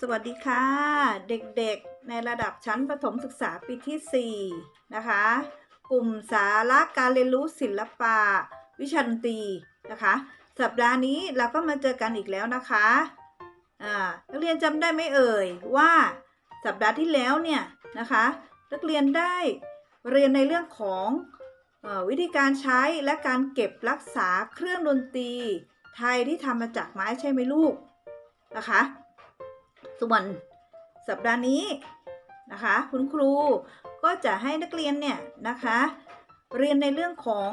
สวัสดีค่ะ เด็กๆ ในระดับชั้นประถมศึกษาปีที่ 4 นะคะ กลุ่มสาระการเรียนรู้ศิลปะวิชาดนตรีนะคะ สัปดาห์นี้เราก็มาเจอกันอีกแล้วนะคะอ่านักเรียนจำได้ไหมเอ่ยว่าสัปดาห์ที่แล้วเนี่ยนะคะ นักเรียนได้เรียนในเรื่องของ วิธีการใช้และการเก็บรักษาเครื่องดนตรี ไทยที่ทำมาจากไม้ใช่ไหมลูกนะคะ ส่วนสัปดาห์นี้นะคะ คุณครูก็จะให้นักเรียนเนี่ยนะคะ เรียนในเรื่องของ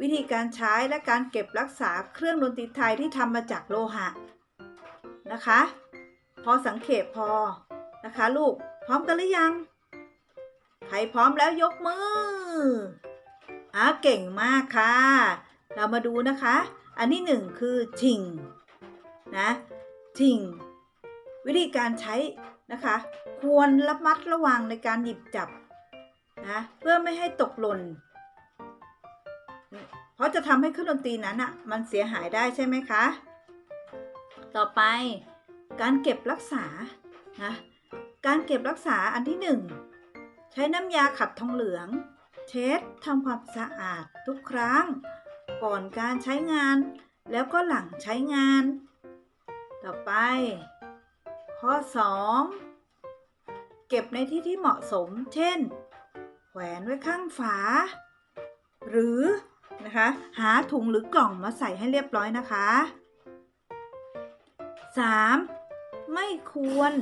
วิธีการใช้และการเก็บรักษาเครื่องดนตรีไทยที่ทำมาจากโลหะนะคะ พอสังเขปพอนะคะ ลูกพร้อมกันหรือยัง ใครพร้อมแล้วยกมือ อะเก่งมากค่ะ เรามาดูนะคะ อันที่หนึ่งคือชิงนะชิงวิธีการใช้นะคะ ควรระมัดระวังในการหยิบจับนะเพื่อไม่ให้ตกหล่นเพราะจะทำให้เครื่องดนตรีนั้นอะมันเสียหายได้ใช่ไหมคะ ต่อไปการเก็บรักษานะการเก็บรักษาอันที่หนึ่งใช้น้ำยาขัดทองเหลือง เช็ดทำความสะอาดทุกครั้ง ก่อนการใช้งาน แล้วก็หลังใช้งาน ต่อไป ข้อ 2 เก็บในที่ที่เหมาะสม เช่น แขวนไว้ข้างฝา หรือนะคะ หาถุงหรือกล่องมาใส่ให้เรียบร้อยนะคะ 3. ไม่ควร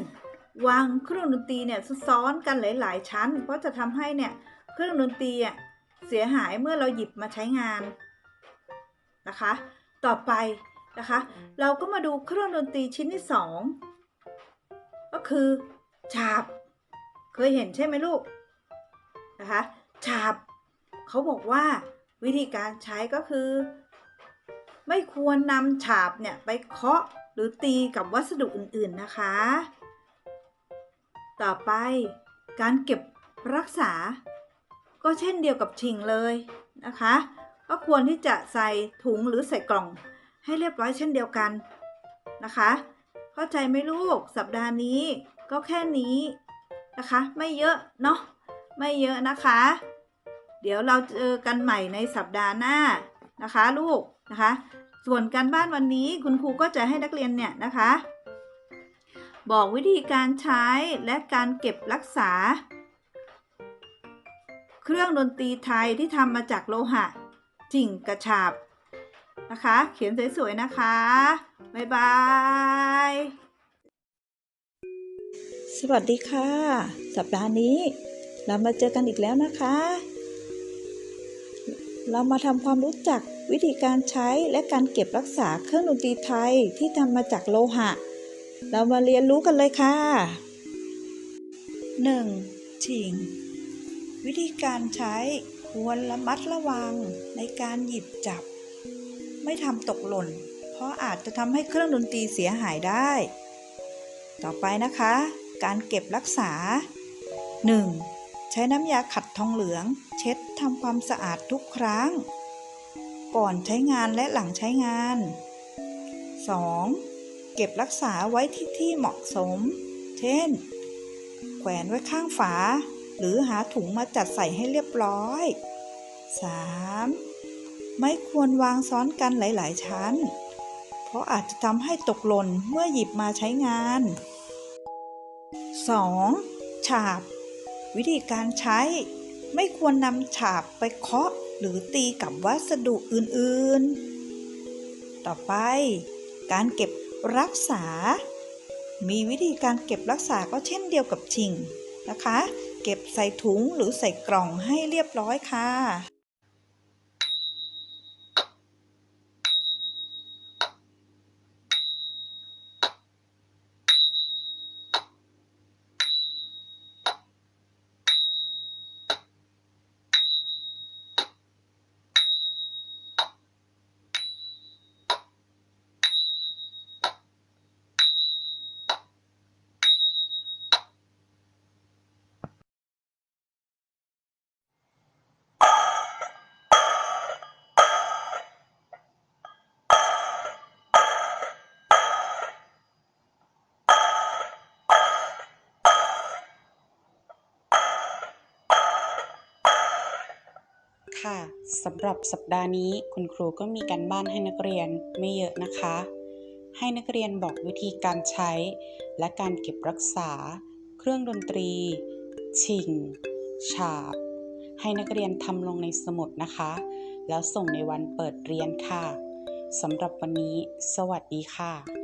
วางเครื่องดนตรีเนี่ยซ้อนกันหลาย ๆ ชั้น เพราะจะทำให้เนี่ย เครื่องดนตรีอะเสียหายเมื่อเราหยิบมาใช้งานนะคะ ต่อไปนะคะ เราก็มาดูเครื่องดนตรีชิ้นที่ 2 ก็คือฉาบ เคยเห็นใช่ไหมลูกนะคะฉาบเขาบอกว่าวิธีการใช้ก็คือ ไม่ควรนำฉาบเนี่ยไปเคาะหรือตีกับวัสดุอื่นๆนะคะ ต่อไปการเก็บรักษา ก็เช่นเดียวกับชิงเลยนะคะ ก็ควรที่จะใส่ถุงหรือใส่กล่อง ให้เรียบร้อยเช่นเดียวกันนะคะ เข้าใจไหมลูกสัปดาห์นี้ก็แค่นี้นะคะ ไม่เยอะเนาะไม่เยอะนะคะ เดี๋ยวเราเจอกันใหม่ในสัปดาห์หน้านะคะลูกนะคะ ส่วนการบ้านวันนี้คุณครูก็จะให้นักเรียนเนี่ยนะคะ บอกวิธีการใช้และการเก็บรักษา เครื่องดนตรีไทยที่ทำมาจากโลหะ จิ่งกระฉาบนะคะ เขียนสวยๆนะคะ บ๊ายบาย สวัสดีค่ะ สัปดาห์นี้ เรามาเจอกันอีกแล้วนะคะ เรามาทำความรู้จักวิธีการใช้และการเก็บรักษาเครื่องดนตรีไทยที่ทำมาจากโลหะ เรามาเรียนรู้กันเลยค่ะ 1. ชิง วิธีการใช้ควรระมัดระวังในการหยิบจับ ไม่ทำตกหล่น เพราะอาจจะทำให้เครื่องดนตรีเสียหายได้ ต่อไปนะคะ การเก็บรักษา 1. ใช้น้ำยาขัดทองเหลือง เช็ดทำความสะอาดทุกครั้ง ก่อนใช้งานและหลังใช้งาน 2. เก็บรักษาไว้ที่ที่เหมาะสม เช่น แขวนไว้ข้างฝา หรือหาถุงมาจัดใส่ให้เรียบร้อย 3. ไม่ควรวางซ้อนกันหลาย ๆ ชั้น เพราะอาจจะทำให้ตกหล่นเมื่อหยิบมาใช้งาน 2. ฉาบ วิธีการใช้ ไม่ควรนำฉาบไปเคาะหรือตีกับวัสดุอื่น ๆ ต่อไป การเก็บรักษา มีวิธีการเก็บรักษาก็เช่นเดียวกับชิงนะคะ เก็บใส่ถุงหรือใส่กล่องให้เรียบร้อยค่ะ ค่ะสำหรับสัปดาห์นี้คุณครูก็มีการบ้านให้นักเรียนไม่เยอะนะคะ ให้นักเรียนบอกวิธีการใช้ และการเก็บรักษา เครื่องดนตรี ชิง ฉาบ ให้นักเรียนทำลงในสมุดนะคะ แล้วส่งในวันเปิดเรียนค่ะสำหรับวันนี้ สวัสดีค่ะ